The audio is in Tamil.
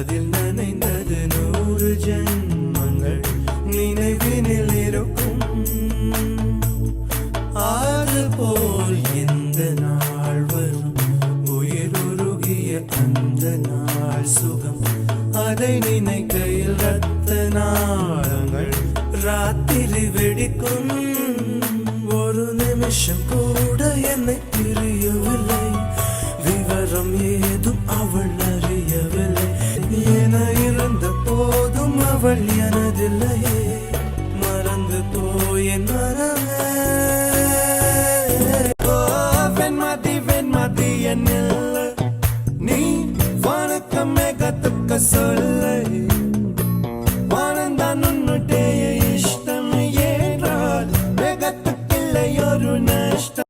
அதில் நனைந்தது நூறு ஜென்மங்கள் நினைவினில் இருக்கும். ஆறு போல் எந்த நாள் வரும்? உயிர் உருகிய அந்த நாள் சுகம். அதை நினைக்கையில் ரத்த நாளங்கள் ராத்திரி வெடிக்கும். ஒரு நிமிஷம் கூட என்னை பிரியவில்லை. விவரம் ஏதும் அவள் அவள் எனதில்லையே மறந்து போய் என் வெண்மாத்தி வெண்மாத்தி என்னில் நீ வணக்கமே கத்துக்க சொல்லை. வானந்தான் உன்னுடைய இஷ்டம் ஏன்றால் வேகத்துக்கில்லை ஒரு நஷ்டம்.